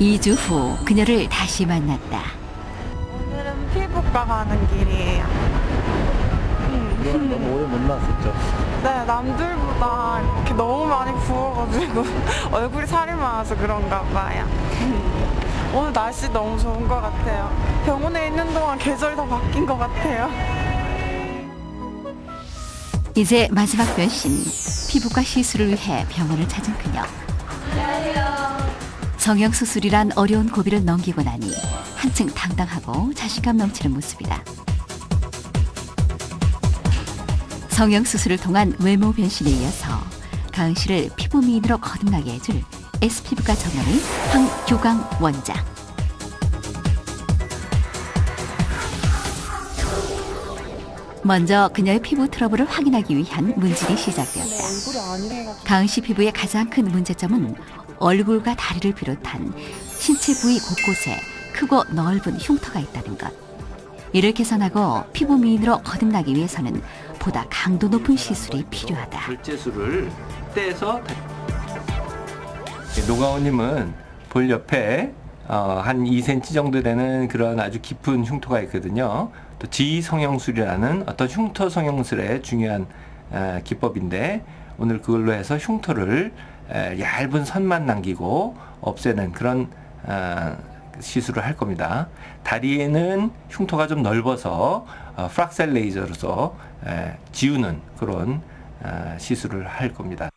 2주 후 그녀를 다시 만났다. 오늘은 피부과 가는 길이에요. 이건 너무 오래 못 나왔었죠. 네, 남들보다 이렇게 너무 많이 부어가지고 얼굴이 살이 많아서 그런가 봐요. 오늘 날씨 너무 좋은 것 같아요. 병원에 있는 동안 계절이 더 바뀐 것 같아요. 이제 마지막 변신 피부과 시술을 위해 병원을 찾은 그녀. 성형 수술이란 어려운 고비를 넘기고 나니 한층 당당하고 자신감 넘치는 모습이다. 성형 수술을 통한 외모 변신에 이어서 가은 씨를 피부 미인으로 거듭나게 해줄 S 피부과 전문의 황교강 원장. 먼저 그녀의 피부 트러블을 확인하기 위한 문질이 시작되었다. 가은 씨 피부의 가장 큰 문제점은 얼굴과 다리를 비롯한 신체 부위 곳곳에 크고 넓은 흉터가 있다는 것. 이를 개선하고 피부 미인으로 거듭나기 위해서는 보다 강도 높은 시술이 필요하다. 결제술을 떼서 노가오님은 볼 옆에 어, 한 2cm 정도 되는 그런 아주 깊은 흉터가 있거든요. 또 지성형술이라는 어떤 흉터 성형술의 중요한 에, 기법인데 오늘 그걸로 해서 흉터를 에, 얇은 선만 남기고 없애는 그런 아, 시술을 할 겁니다. 다리에는 흉터가 좀 넓어서 어, 프락셀 레이저로서 에, 지우는 그런 아, 시술을 할 겁니다.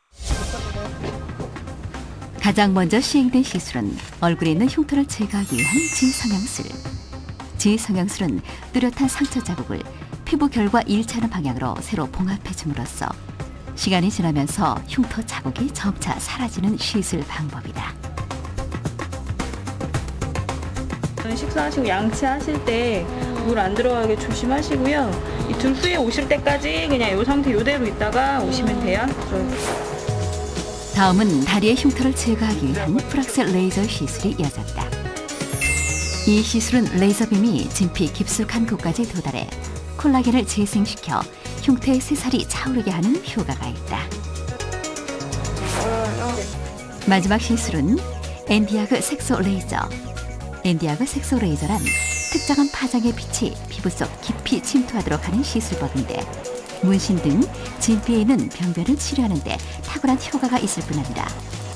가장 먼저 시행된 시술은 얼굴에 있는 흉터를 제거하기 위한 지성형술. 지성형술은 뚜렷한 상처 자국을 피부 결과 일치하는 방향으로 새로 봉합해 줌으로써 시간이 지나면서 흉터 자국이 점차 사라지는 시술 방법이다. 식사하시고 양치하실 때 물 안 들어가게 조심하시고요. 이틀 후에 오실 때까지 그냥 이 상태 이대로 있다가 오시면 돼요. 다음은 다리의 흉터를 제거하기 위한 프락셀 레이저 시술이 이어졌다. 이 시술은 레이저빔이 진피 깊숙한 곳까지 도달해 콜라겐을 재생시켜 흉터의 새살이 차오르게 하는 효과가 있다. 마지막 시술은 엔디아그 색소 레이저. 엔디아그 색소 레이저란 특정한 파장의 빛이 피부 속 깊이 침투하도록 하는 시술법인데 문신 등 진피에 있는 병변을 치료하는데 탁월한 효과가 있을 뿐 아니라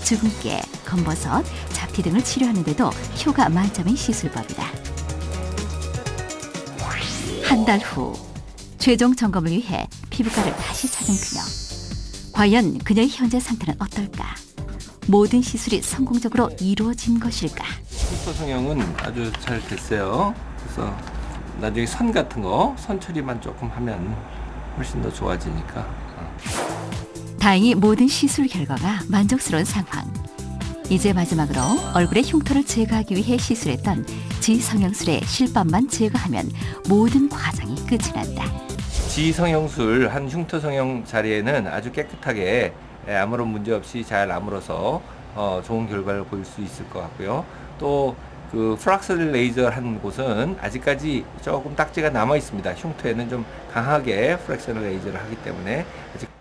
주근깨, 검버섯, 잡티 등을 치료하는데도 효과 만점의 시술법이다. 한 달 후 최종 점검을 위해 피부과를 다시 찾은 그녀. 과연 그녀의 현재 상태는 어떨까? 모든 시술이 성공적으로 이루어진 것일까? 흉터 성형은 아주 잘 됐어요. 그래서 나중에 선 같은 거, 선 처리만 조금 하면 훨씬 더 좋아지니까. 어. 다행히 모든 시술 결과가 만족스러운 상황. 이제 마지막으로 얼굴의 흉터를 제거하기 위해 시술했던 지성형술의 실밥만 제거하면 모든 과정이 끝이 난다. 지성형술 한 흉터 성형 자리에는 아주 깨끗하게 예, 아무런 문제 없이 잘 아물어서 어, 좋은 결과를 보일 수 있을 것 같고요. 또그 프락셀 레이저 한 곳은 아직까지 조금 딱지가 남아 있습니다. 흉터에는 좀 강하게 프락셀 레이저를 하기 때문에 아직